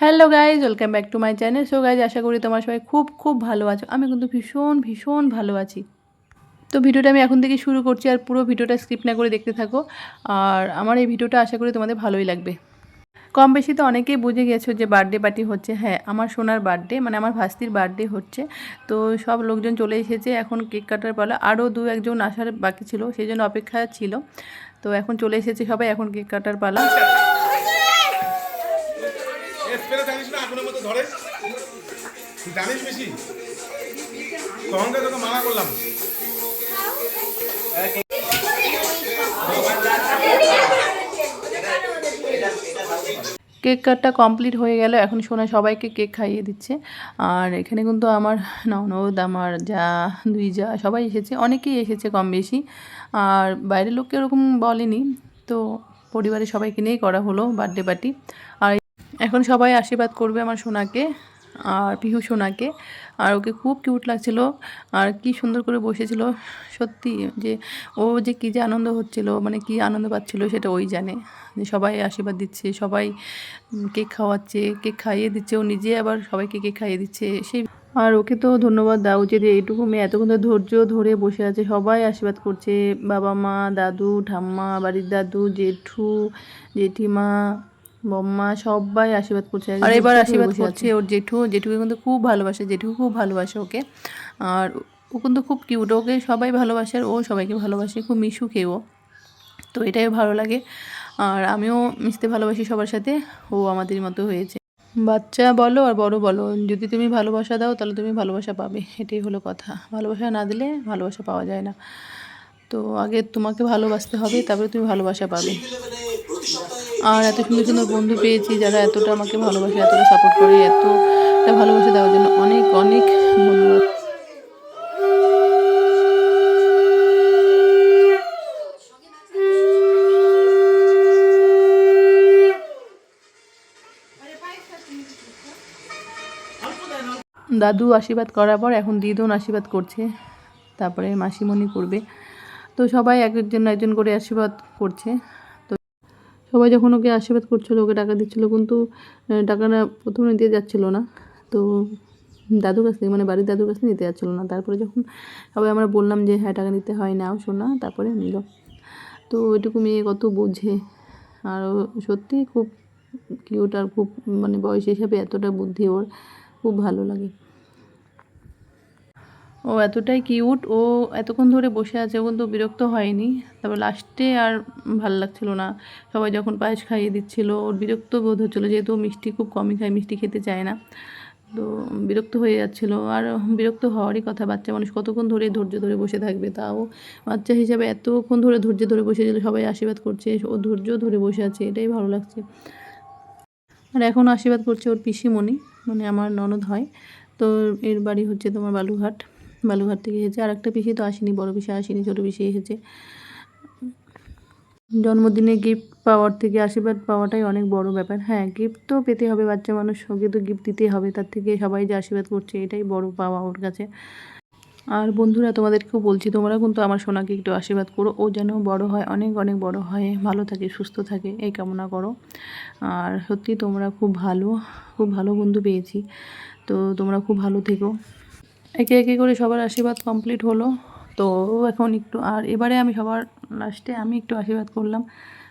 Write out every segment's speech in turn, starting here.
Hello guys welcome back to my channel so guys আশা করি তোমার সবাই খুব খুব ভালো আছো। আমি কিন্তু ভীষণ ভীষণ ভালো আছি। তো ভিডিওটা আমি এখন থেকে শুরু করছি আর পুরো ভিডিওটা স্কিপ না করে দেখতে থাকো। আর আমার এই ভিডিওটা আশা করি তোমাদের ভালোই লাগবে। কম বেশি তো অনেকেই বুঝে গেছো যে বার্থডে পার্টি হচ্ছে। হ্যাঁ আমার সোনার বার্থডে মানে আমার ভাস্তির বার্থডে হচ্ছে। তো সব লোকজন চলে এসেছে। এখন কেক কাটার পালা। আরও দু একজন আসার বাকি ছিল, সেই জন্য অপেক্ষা ছিল। তো এখন চলে এসেছে সবাই, এখন কেক কাটার পালা। জানিস না আগুনের মতো ধরে। তুই জানিস বেশি? তখনকে তোকে মানা করলাম। কেক কাটটা কমপ্লিট হয়ে গেল। এখন সোনা সবাইকে কেক খাইয়ে দিচ্ছে। আর এখানে কিন্তু আমার ননদ, আমার যা, দুই যা, সবাই এসেছে। অনেকেই এসেছে কম বেশি। আর বাইরের লোককে ওরকম বলেনি। তো পরিবারের সবাইকে নিয়েই করা হলো বার্থডে পার্টি আর এখন সবাই আশীর্বাদ করবে আমার সোনাকে আর পিহু সোনাকে। আর ওকে খুব কিউট লাগছিল। আর কি সুন্দর করে বসেছিল। সত্যি যে ও যে কী যে আনন্দ হচ্ছিল মানে কি আনন্দ পাচ্ছিল সেটা ওই জানে। যে সবাই আশীর্বাদ দিচ্ছে, সবাই কেক খাওয়াচ্ছে, কেক খাইয়ে দিচ্ছে। ও নিজে আবার সবাইকে কেক খাইয়ে দিচ্ছে। সেই আর ওকে তো ধন্যবাদ দেওয়া উচিত এইটুকু মেয়ে এতক্ষণ ধরে ধৈর্য ধরে বসে আছে। সবাই আশীর্বাদ করছে। বাবা মা, দাদু, ঠাম্মা, বাড়ির দাদু, জেঠু, জেঠিমা বম্মা সবাই আশীর্বাদ করছে আর এবার আশীর্বাদ করছে ওর জেঠু জেঠুকে কিন্তু খুব ভালোবাসে জেঠু খুব ভালোবাসে ওকে। আর ও কিন্তু খুব কিউট ওকে সবাই ভালোবাসে আর ও সবাইকে ভালোবাসে খুব মিশু খেয়েও তো এটাই ভালো লাগে। আর আমিও মিশতে ভালোবাসি সবার সাথে ও আমাদের মতো হয়েছে। বাচ্চা বলো আর বড় বলো যদি তুমি ভালোবাসা দাও তাহলে তুমি ভালোবাসা পাবে এটাই হলো কথা। ভালোবাসা না দিলে ভালোবাসা পাওয়া যায় না। তো আগে তোমাকে ভালোবাসতে হবে তারপরে তুমি ভালোবাসা পাবে। আর এত সুন্দর সুন্দর বন্ধু পেয়েছি যারা এতটা আমাকে ভালোবাসে, এতটা সাপোর্ট করে, এতটা ভালোবাসে দেওয়ার জন্য অনেক অনেক ধন্যবাদ। দাদু আশীর্বাদ করার পর এখন দিদুন আশীর্বাদ করছে, তারপরে মাসিমণি করবে। তো সবাই এক একজন একজন করে আশীর্বাদ করছে। সবাই যখন ওকে আশীর্বাদ করছিল, ওকে টাকা দিচ্ছিল, কিন্তু টাকাটা প্রথমে দিয়ে যাচ্ছিল না। তো দাদুর কাছ থেকে মানে বাড়ির দাদুর কাছ নিতে যাচ্ছিল না। তারপরে যখন সবাই আমরা বললাম যে হ্যাঁ টাকা নিতে হয়, নাও, শোনা তারপরে নিল। তো ওইটুকু মেয়ে কত বোঝে। আর সত্যি খুব কিউট আর খুব মানে বয়স হিসাবে এতটা বুদ্ধি ওর, খুব ভালো লাগে। ও এতটাই কিউট, ও এতক্ষণ ধরে বসে আছে ও কিন্তু বিরক্ত হয়নি। তারপর লাস্টে আর ভালো লাগছিল না। সবাই যখন পায়েস খাইয়ে দিচ্ছিল, ওর বিরক্ত বোধ হচ্ছিল, যেহেতু মিষ্টি খুব কমই খায়, মিষ্টি খেতে চায় না। তো বিরক্ত হয়ে যাচ্ছিল। আর বিরক্ত হওয়ারই কথা, বাচ্চা মানুষ কতক্ষণ ধরে ধৈর্য ধরে বসে থাকবে তাও? বাচ্চা হিসাবে এতক্ষণ ধরে ধৈর্য ধরে বসেছিল সবাই আশীর্বাদ করছে, ও ধৈর্য ধরে বসে আছে, এটাই ভালো লাগছে। আর এখন আশীর্বাদ করছে ওর পিসিমণি মানে আমার ননদ হয়। তো এর বাড়ি হচ্ছে তোমার বালুঘাট বালুঘাট থেকে এসেছে। আর একটা পিসি তো আসেনি, বড় পিসি আসেনি, ছোটো পিসি এসেছে। জন্মদিনে গিফট পাওয়ার থেকে আশীর্বাদ পাওয়াটাই অনেক বড় ব্যাপার। হ্যাঁ গিফট তো পেতে হবে বাচ্চা মানুষ ওকে তো গিফট দিতেই হবে। তার থেকে সবাই যে আশীর্বাদ করছে, এটাই বড় পাওয়া ওর কাছে। আর বন্ধুরা, তোমাদেরকেও বলছি তোমরা কিন্তু আমার সোনাকে একটু আশীর্বাদ করো। ও যেন বড় হয়, অনেক অনেক বড় হয়। ভালো থাকে, সুস্থ থাকে, এই কামনা করো। আর সত্যি তোমরা খুব ভালো খুব ভালো বন্ধু পেয়েছি। তো তোমরা খুব ভালো থেকো। একে একে করে সবার আশীর্বাদ কমপ্লিট হলো। তো এখন একটু, আর এবারে আমি সবার লাস্টে আমি একটু আশীর্বাদ করলাম।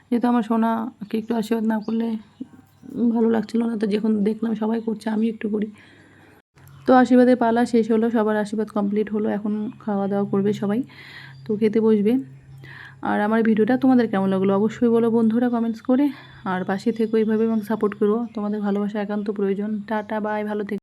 যেহেতু আমার সোনাকে একটু আশীর্বাদ না করলে ভালো লাগছিল না। তো যখন দেখলাম সবাই করছে, আমি একটু করি। তো আশীর্বাদের পালা শেষ হলো, সবার আশীর্বাদ কমপ্লিট হলো। এখন খাওয়া দাওয়া করবে সবাই, তো খেতে বসবে। আর আমার ভিডিওটা তোমাদের কেমন লাগল অবশ্যই বলো বন্ধুরা কমেন্টস করে। আর পাশে থেকো এইভাবে আমাকে সাপোর্ট করো। তোমাদের ভালোবাসা একান্ত প্রয়োজন। টাটা বাই ভালো থেকো।